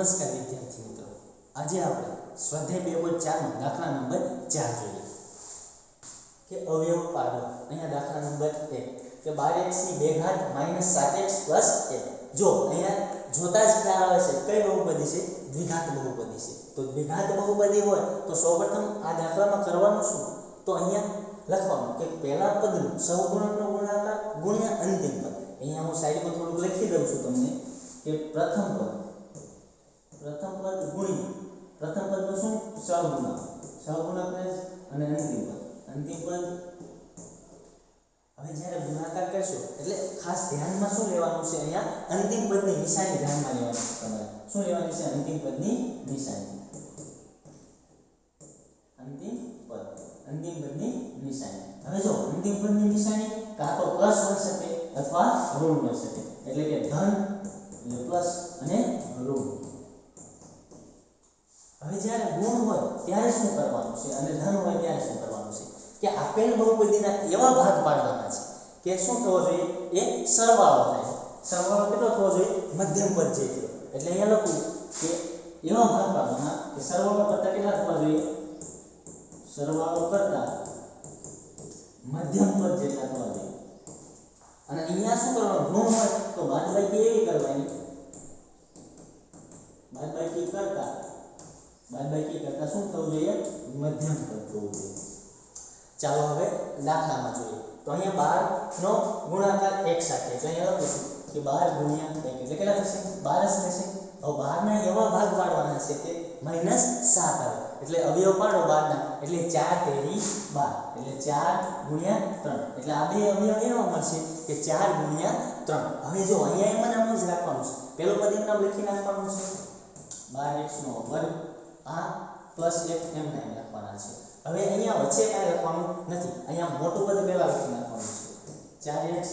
નમસ્કાર વિદ્યાર્થી મિત્રો. આજે આપણે સ્વાધ્યાય બે પોઈન્ટ ચારમાં દાખલા નંબર ચાર જોઈએ. કે અવયવ પાડો. અહીંયા દાખલા નંબર એક. કે બાર એક્સની બે ઘાત માઇનસ સાત એક્સ પ્લસ એક. જો અહીંયા જોતા જ ખ્યાલ આવે છે કઈ બહુપદી છે? દ્વિઘાત બહુપદી છે. તો દ્વિઘાત બહુપદી હોય તો સૌપ્રથમ આ દાખલામાં કરવાનું શું? તો અહીંયા લખવાનું કે પહેલા પદનું સહગુણકનો ગુણાકાર ગુણ્યા અંતિમ પદ. અહીંયા હું સાઈડમાં થોડુંક લખી દઉં છું તમને કે પ્રથમ પદ. પ્રથમ પદ ગુણ્યા પ્રથમ પદનું શું? સહગુણક સહગુણક ને અને અંતિમ પદ. અંતિમ પદ હવે જ્યારે ગુણાકાર કરશો, એટલે ખાસ ધ્યાનમાં શું લેવાનું છે અહીંયા? અંતિમ પદની નિશાની ધ્યાનમાં લેવાની છે તમારે. શું લેવાની છે? અંતિમ પદની નિશાની. અંતિમ પદ. અંતિમ પદની નિશાની. હવે જો અંતિમ પદની નિશાની કાં તો પ્લસ હોઈ શકે અથવા ઋણ હોઈ શકે. એટલે કે ધન, એટલે પ્લસ અને ઋણ. હવે જ્યારે ગુણ હોય, ત્યારે શું કરવાનું છે? અને ધન હોય, ત્યારે શું કરવાનું છે? કે આપેલ બહુપદીના એવા ભાગ પાડવાના છે કે શું થવો જોઈએ? એ સરવાળો થાય. સરવાળો કેટલો થવો જોઈએ? મધ્યમ પદ જેટલો. એટલે અહીંયા લખું કે એવા ભાગ પાડવાના કે સરવાળો કરતા કેટલા થવા જોઈએ? સરવાળો કરતા મધ્યમ પદ જેટલા થવા જોઈએ. અને અહીંયા શું કરવાનું? ગુણ હોય તો બાદબાકી એવી કરવાની બાદબાકી કરતા શું થવું જોઈએ? મધ્યમ પદ થવું જોઈએ. ચાલો હવે દાખલામાં જોઈએ. તો અહીંયા બાર નો ગુણાકાર એક સાથે તો અહીંયા લખું કે બાર ગુણ્યા એક એટલે કેટલા થશે? બાર જ થશે. હવે બારના એવા ભાગ પાડવાના છે કે માઇનસ સાત આવે. એટલે અવયવ પાડો બારના. એટલે ચાર તેરી બાર. એટલે ચાર ગુણ્યા ત્રણ. એટલે આ બે અવયવ એવા મળશે કે ચાર ગુણ્યા ત્રણ. હવે જો અહીંયા એમાં નામ જ રાખવાનું છે. પેલું પદ એમ નામ લખી નાખવાનું છે. બાર એક્સ નો વર્ગ આ પ્લસ એક એમ નામ લખવાના છે. હવે અહીંયા વચ્ચે કાંઈ લખવાનું નથી. અહીંયા મોટું પદ પહેલા લખી નાખવાનું છે. ચાર એક્સ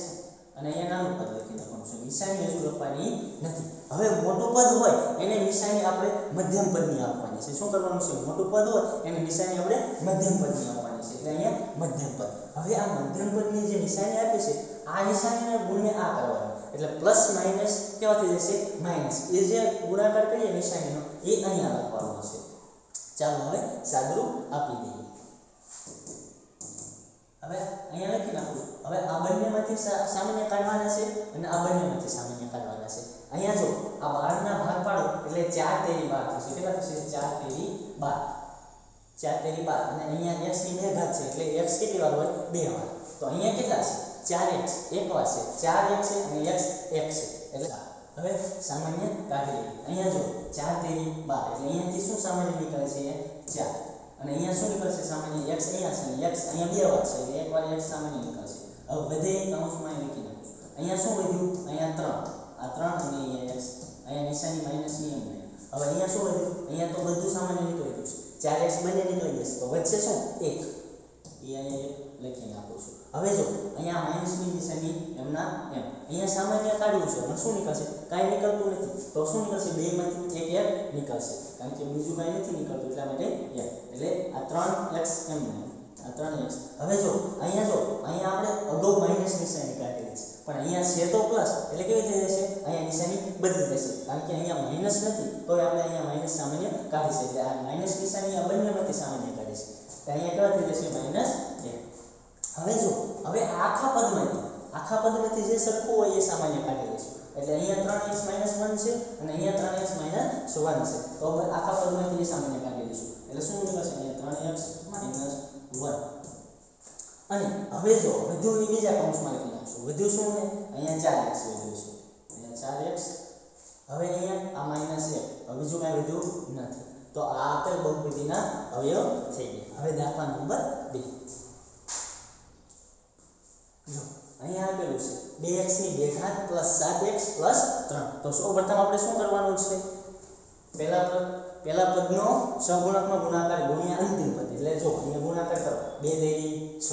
અને અહીંયા નાનું પદ લખી નાખવાનું છે. નિશાની હજુ લખવાની નથી. હવે મોટું પદ હોય, એને નિશાની આપણે મધ્યમ પદની આપવાની છે. શું કરવાનું છે? મોટું પદ હોય, એને નિશાની આપણે મધ્યમ પદની આપવાની છે. એટલે અહીંયા મધ્યમ પદ. હવે આ મધ્યમ પદની જે નિશાની આપી છે, આ નિશાનીના ગુણને આ કરવાનું. એટલે પ્લસ માઇનસ કેવા થઈ જશે? માઇનસ એ જે ગુણાકાર કરીએ નિશાનીનો, એ અહીંયા લખવાનો છે ચાલો હવે સાદરું આપી દઈએ. હવે અહીંયા લખી નાખું. હવે આ બંનેમાંથી સામાન્ય કાઢવાના છે અને આ બંનેમાંથી સામાન્ય કાઢવાના છે. અહીંયા જો, આ બારના ભાગ પાડો એટલે ચાર તેરી બાર થશે. કેટલા થશે? ચાર તેરી બાર. ચાર તેરી બાર. અને અહીંયા x ની બે ઘાત છે એટલે x કેટલી વાર હોય? બે વાર. તો અહીંયા કેટલા છે? ચાર એક્સ એક વાર છે. ચાર x છે અને એક્સ એક છે. એટલે હવે સામાન્ય કાઢી અહીંયા જો ચાર તેરી બાર, એટલે અહીંયાથી શું સામાન્ય નીકળે છે? ચાર. અને અહીંયા શું નીકળશે? સામાન્ય x અહીંયા છે ને x અહીંયા બે વાર છે, એટલે એક વાર x સામાન્ય નીકળશે. હવે બધે કૌંસમાં લખી નાખું? અહીંયા શું વધ્યું? અહીંયા ત્રણ. આ ત્રણ અને અહીંયા x. અહીંયા નિશાની માઇનસની એમ હવે અહીંયા શું વધ્યું? અહીંયા તો બધું સામાન્ય નીકળી ગયું છે. ચાર એક્સ બંને નીકળી જશે. તો વચ્ચે શું? એક. એ અહીંયા એક લખી નાખું છું હવે જો અહીંયા માઇનસની નિશાની એમના એમ અહીંયા સામાન્ય કાઢવું છે એમાં શું નીકળશે કાંઈ નીકળતું નથી તો શું નીકળશે બેમાંથી એક એક નીકળશે કારણ કે બીજું કાંઈ નથી નીકળતું એટલા માટે એક એટલે આ ત્રણ એક્સ એમ નહીં આ ત્રણ એક્સ હવે જો અહીંયા જો અહીંયા આપણે અગાઉ માઇનસ નિશાની કાઢેલી છે પણ અહીંયા છે તો પ્લસ એટલે કેવી થઈ જશે અહીંયા નિશાની બદલી જશે કારણ કે અહીંયા માઇનસ નથી તો આપણે અહીંયા માઇનસ સામાન્ય કાઢી છે એટલે આ માઇનસ નિશાની આ બંનેમાંથી સામાન્ય કાઢી છે તો અહીંયા કેવા થઈ જશે માઇનસ બે. હવે જો, હવે આખા પદમાંથી આખા પદમાંથી જે સરખું હોય એ સામાન્ય કાઢી લઈશું. એટલે અહીંયા ત્રણ એક્સ માઇનસ વન છે અને અહીંયા ત્રણ એક્સ માઇનસ વન છે. તો હવે આખા પદમાંથી એ સામાન્ય કાઢી લઈશું. એટલે શું નીકળશે અહીંયા ત્રણ એક્સ માઇનસ વન. અને હવે જો, વધુ એ બીજા કૌંસમાં લખી નાખશું. વધુ શું ને અહીંયા ચાર એક્સ વધુ છે અહીંયા ચાર એક્સ. હવે અહીંયા આ માઇનસ એક. હવે બીજું કાંઈ વધુ નથી. તો આ આપેલ બહુપદીના અવયવ થઈ ગયા. હવે દાખલા નંબર બે. જો, અહીંયા આપેલું છે. બે એક્સની બે ઘાત પ્લસ સાત એક્સ પ્લસ ત્રણ. તો સૌ પ્રથમ આપણે શું કરવાનું છે? પહેલા પદ, પહેલા પદનો સહગુણકનો ગુણાકાર ગુણ્યા અંતિમ પદ. એટલે જો, અહીંયા ગુણાકાર કરો. બે દેરી છ.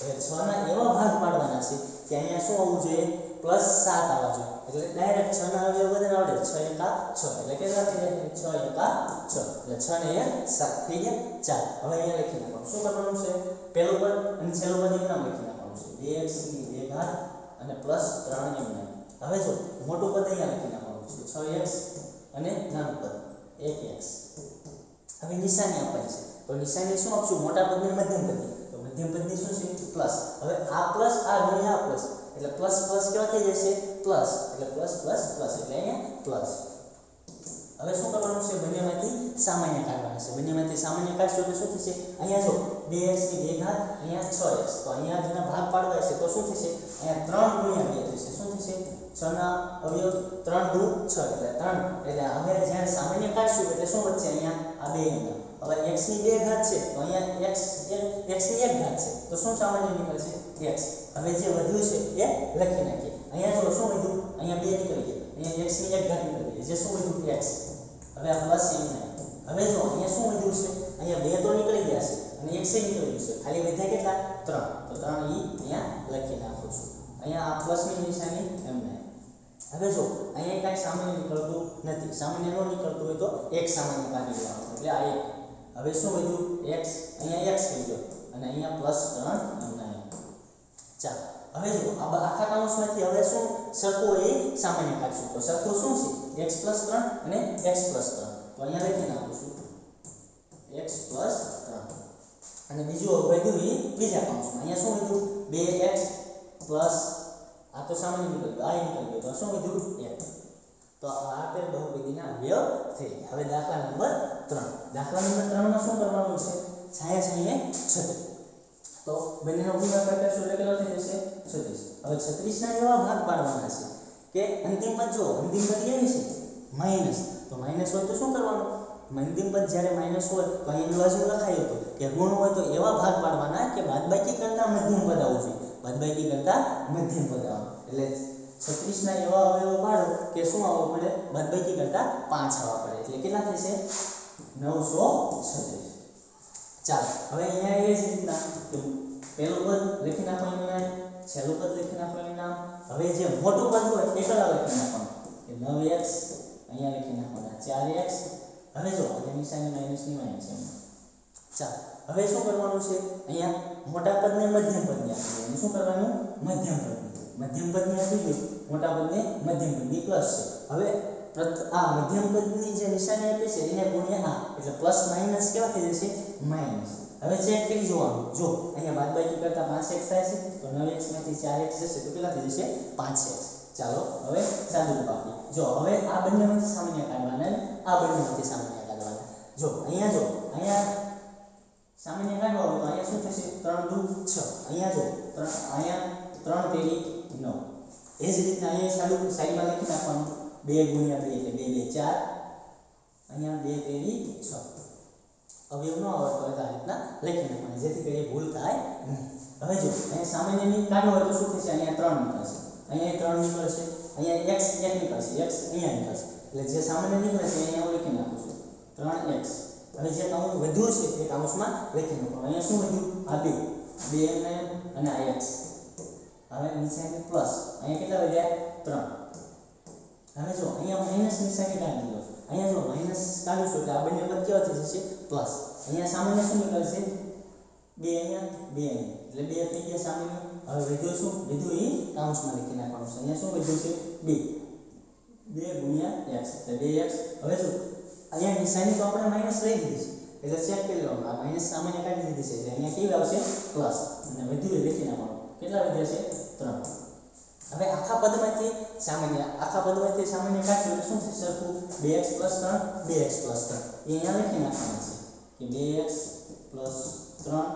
એટલે છ ના એવા ભાગ પાડવાના છે કે અહીંયા શું આવવું જોઈએ? પ્લસ સાત આવવા જોઈએ એટલે ડાયરેક્ટ છ ના અવયવ બધાને આવડે. છ એકા છ. એટલે કેટલા થઈ જાય. છ એકા છ. એટલે છ ને એક સાત થઈ ગયા ચાર. હવે અહીંયા લખી નાખવાનું. શું કરવાનું છે? પહેલું પદ અને છેલ્લું પદ એમ નામ લખી નાખવાનું છે. બે એક્સની બે ઘાત અને પ્લસ ત્રણ એમ નામ હવે જો, મોટું પદ અહીંયા લખી નાખવાનું છે. છ એક્સ અને નાનું પદ. એક એક્સ હવે નિશાની આપવાની છે. તો નિશાની શું આપશું? મોટા પદને મધ્યમ પદની. તો મધ્યમ પદની શું છે? પ્લસ હવે આ પ્લસ આ ગુણ્યા પ્લસ એટલે પ્લસ પ્લસ કેવા થઈ જશે? પ્લસ એટલે પ્લસ પ્લસ પ્લસ એટલે અહીંયા પ્લસ હવે શું કરવાનું છે? બંનેમાંથી સામાન્ય કાઢવાના છે. બંનેમાંથી સામાન્ય કાઢશો તો શું થશે? અહીંયા જો, બે એક્સની બે ઘાત અહીંયા છ એક્સ તો અહીંયા જેના ભાગ પાડવા છે, તો શું થશે? અહીંયા ત્રણ ગુણ્યા બે થશે. શું થશે? છ ના અવયવ ત્રણ દુ છ. એટલે ત્રણ. એટલે હવે જ્યારે સામાન્ય કાઢશું, એટલે શું વધશે? અહીંયા આ બે અંક હવે x ની બે ઘાત છે, તો અહીંયા x x ની એક ઘાત છે. તો શું સામાન્ય નીકળશે x હવે જે વધ્યું છે એ લખી નાખીએ. અહીંયા જો શું વધ્યું અહીંયા બે નીકળી ગયા. અહીંયા x ની એક ઘાત નીકળી ગઈ. જે શું વધ્યું x હવે આ પ્લસ એમ હવે જો અહીંયા શું વધ્યું છે? અહીંયા બે તો નીકળી ગયા છે અને x એ નીકળી છે. ખાલી વધ્યા કેટલા? ત્રણ. તો ત્રણ ઈ અહીંયા લખી નાખું છું. અહીંયા આ પ્લસની નિશાની એમ હવે જો અહીંયા કાંઈ સામાન્ય નીકળતું નથી. સામાન્ય ન નીકળતું હોય તો એક સામાન્ય કાઢી લેવાનું. એટલે આ એક. હવે શું વધ્યું? X. અહીંયા x થઈ ગયો. અને અહીંયા પ્લસ ત્રણ એમના એમ ચાલો. હવે જો આ આખા કૌંસમાંથી હવે શું? સરખો એ સામાન્ય કાઢશું. તો સરખો શું છે? X પ્લસ ત્રણ અને x પ્લસ ત્રણ. તો અહીંયા લખી નાખું છું. X પ્લસ ત્રણ. અને બીજું વધ્યું એ બીજા કૌંસમાં. અહીંયા શું વધ્યું? બે એક્સ પ્લસ આ તો સામાન્ય નીકળી ગયું. આ નીકળી ગયું. તો શું વધ્યું? એક તો આ તે બહુપદીના અવયવ થઈ ગયા. હવે દાખલા નંબર ત્રણ. દાખલા નંબર ત્રણમાં શું કરવાનું છે? છાયા છાંયે છત્રીસ. તો બંનેનો ગુણાકાર કરશું એટલે કેટલો થઈ જશે? છત્રીસ. હવે છત્રીસના એવા ભાગ પાડવાના છે કે અંતિમ પદ જો અંતિમ પદ કેવી છે? માઇનસ તો માઇનસ હોય તો શું કરવાનું? અંતિમ પદ જ્યારે માઇનસ હોય તો અહીં બાજુ લખાયું હતું કે ગુણ હોય તો એવા ભાગ પાડવાના કે બાદબાકી કરતા મધ્યમ પદ આવવું જોઈએ. બાદબાકી કરતા મધ્યમ પદ આવે એટલે છત્રીસના એવા અવયવો પાડો કે શું આવવું પડે? બાદબાકી કરતા પાંચ આવવા પડે. એટલે કેટલા થશે? નવસો છત્રીસ. ચાલો, હવે અહીંયા એ જ રીતના પહેલું પદ લખી નાખવાનું નામ છેલ્લું પદ લખી નાખવાનું નામ. હવે જે મોટું પદ હોય એ કલા લખી નાખવાનું? નવ એક્સ અહીંયા લખી નાખવાના, ચાર એક્સ. હવે જો અને સામે માઇનસની માઇનસ એમ. ચાલો, હવે શું કરવાનું છે? અહીંયા મોટા પદને મધ્યમ પદને આપી દેવાનું શું કરવાનું? મધ્યમ પદને મધ્યમ પદને આપી દો મોટા પદને મધ્યમ પદની પ્લસ છે. હવે આ મધ્યમ પદની જે નિશાની આપી છે, એને ગુણ્યા આ, એટલે પ્લસ માઇનસ કેવા થઈ જશે માઇનસ હવે ચેક કરી જોવાનું. જો અહીંયા બાદબાકી કરતા પાંચ એક્સ થાય છે, તો નવ એક્સમાંથી ચાર એક્સ જશે, તો કેટલા થઈ જશે? પાંચ એક્સ ચાલો, હવે સાદું આપીએ જો, હવે આ બંનેમાંથી સામાન્ય કાઢવાના આ બંનેમાંથી સામાન્ય કાઢવાના. જો, અહીંયા જો, અહીંયા સામાન્ય કાઢવા તો અહીંયા શું થશે? ત્રણ દુ છ. અહીંયા જો, ત્રણ, અહીંયા ત્રણ તેરી નવ એ જ રીતના અહીંયા સાડું સાઈડમાં લખી નાખવાનું. બે ગુણ્યા બે એટલે બે બે, ચાર. અહીંયા બે તેરી છ. અવયવ ન આવડતો તો આ રીતના લખી નાખવાના. જેથી કરી ભૂલ થાય હવે જો, અહીંયા સામાન્યની કાઢો હોય તો શું થશે? અહીંયા ત્રણ નીકળશે. અહીંયા ત્રણ નીકળશે, અહીંયા એક્સ એક નીકળશે એક્સ અહીંયા નીકળશે. એટલે જે સામાન્ય નીકળશે અહીંયા હું લખી નાખું છું. ત્રણ એક્સ હવે જે કાઉન્ટ વધ્યું છે એ કાઉન્સમાં લખી નાખો. અહીંયા શું વધ્યું? આ બે. બે અને આ એક્સ હવે નીચે પ્લસ અહીંયા કેટલા વધ્યા ત્રણ. હવે જો, અહીંયા માઇનસ નિશાની કાઢી લો. અહીંયા જો માઇનસ કાઢીશું એટલે આ બંને પદ કેવા થઈ જશે? પ્લસ અહીંયા સામાન્ય શું નીકળશે? બે અહીંયા બે અહીંયા. એટલે બે થઈ ગયા સામાન્ય. હવે વધ્યો શું? વધ્યું એ કાઉન્સમાં લખી નાખવાનું છે. અહીંયા શું વધ્યું છે? બે. બે ગુણ્યા એક્સ એટલે બે એક્સ હવે જો, અહીંયા નિશાની તો આપણે માઇનસ લઈ લીધી છે. એટલે ચેક કરી લો. આ માઇનસ સામાન્ય કાઢી દીધી છે. એટલે અહીંયા કેવી આવશે? પ્લસ અને વધ્યું લખી નાખવાનું. કેટલા વધ્યા છે? ત્રણ. હવે આખા પદમાંથી સામાન્ય, આખા પદમાંથી સામાન્ય કાઢ્યું એટલે શું થશે? સરખું બે એક્સ પ્લસ ત્રણ, બે એક્સ પ્લસ ત્રણ. એ અહીંયા લખી નાખવાનું છે કે બે એક્સ પ્લસ ત્રણ.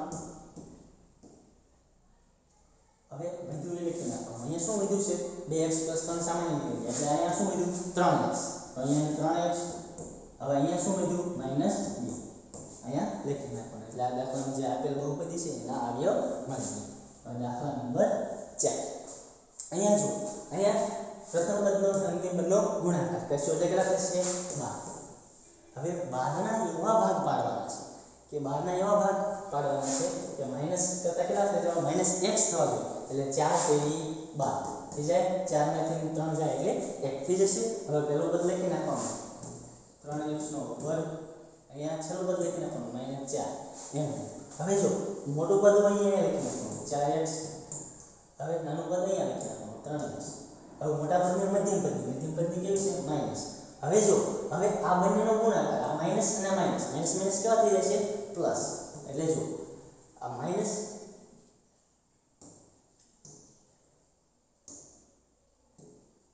હવે વધ્યું એ લખી નાખવાનું. અહીંયા શું વધ્યું છે? બે એક્સ પ્લસ ત્રણ સામાન્ય એટલે અહીંયા શું વધ્યું ત્રણ અહીંયા ત્રણ એક્સ. હવે અહીંયા શું વધ્યું માઇનસ અહીંયા લખી નાખવાનું. એટલે આ દાખલામાં જે આપેલ બહુપદી છે એના આવ્યો અને દાખલા નંબર ચાર. અહીંયા જો અહીંયા પ્રથમ પદનો અંતિમ પદનો ગુણાકાર કરશો. એટલે કેટલા થશે? બાર. હવે બારના એવા ભાગ પાડવાના છે કે બારના એવા ભાગ પાડવાના છે કે માઇનસ કરતા કેટલા થાય તો માઇનસ એક્સ થવા જોઈએ એટલે ચાર તેરી બાર. થઈ જાય? ચારમાંથી ત્રણ જાય એટલે એક થઈ જશે. હવે પહેલો પદ લખી નાખવાનું. ત્રણ એક્સનો વર્ગ. અહીંયા છેલ્લો પદ લખી નાખવાનું. માઇનસ ચાર. એમ. હવે જો, મોટું પદ અહીંયા લખી નાખવાનું. ચાર હવે નાનું પદ નહીં આવે છે ત્રણ એક્સ હવે મોટા પદની મધ્યમ પદની મધ્યમ પદની કેવી છે? માઇનસ હવે જો, હવે આ બંનેનો ગુણાકાર, આ માઇનસ અને આ માઇનસ માઇનસ માઇનસ કેવા થઈ જશે? પ્લસ એટલે જો, આ માઇનસ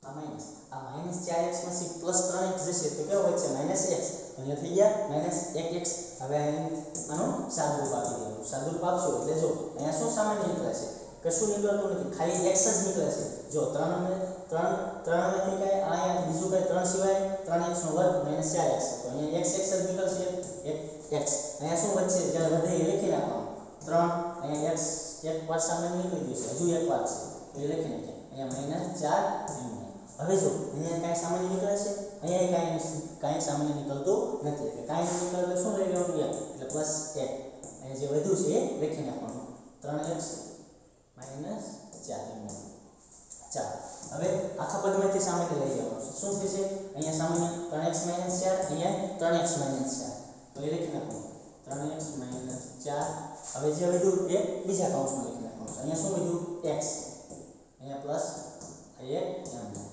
આ માઇનસ આ માઇનસ ચાર એક્સ પ્લસ ત્રણ એક્સ જશે, તો કેવો વધશે માઇનસ એક્સ થઈ ગયા માઇનસ એક એક્સ હવે આનું સાદુરૂપ આપી દેવાનું. સાદુરૂપ આપશો એટલે જો, અહીંયા શું સામાન્ય નીકળે છે? કશું નીકળતું નથી. ખાલી એક્સ જ નીકળે છે. જો ત્રણ અમે ત્રણ ત્રણમાંથી કાંઈ અહીંયા બીજું કાંઈ ત્રણ સિવાય ત્રણ એક્સ નો વર્ગ માઇનસ ચાર એક્સ તો અહીંયા એક્સ એક્સ જ નીકળશે, એક એક્સ અહીંયા શું વધશે જ્યારે વધે એ લખી નાખવાનું. ત્રણ, અહીંયા એક્સ એક વાર સામે નીકળી ગયું છે. હજુ એક વાર છે. એ લખી નાખીએ અહીંયા માઇનસ ચાર હવે જો, અહીંયા કાંઈ સામાન્ય નીકળે છે? અહીંયા કાંઈ કાંઈ સામાન્ય નીકળતું નથી. એટલે કાંઈ નીકળે શું લઈ લેવાનું એટલે પ્લસ એક. અહીંયા જે વધ્યું છે એ લખી નાખવાનું. ત્રણ એક્સ માઇનસ ચાર ચાર હવે આખા પદમાંથી સામાન્ય લઈ જવાનું શું થશે? અહીંયા સામાન્ય ત્રણ એક્સ માઇનસ ચાર, અહીંયા ત્રણ એક્સ માઇનસ ચાર. તો એ લખી નાખો ત્રણ એક્સ માઇનસ ચાર. હવે જે વધ્યું એ બીજા કાઉન્ટમાં લખી નાખવાનું અહીંયા શું વધ્યું? એક્સ. અહીંયા પ્લસ, અહીંયા એમ.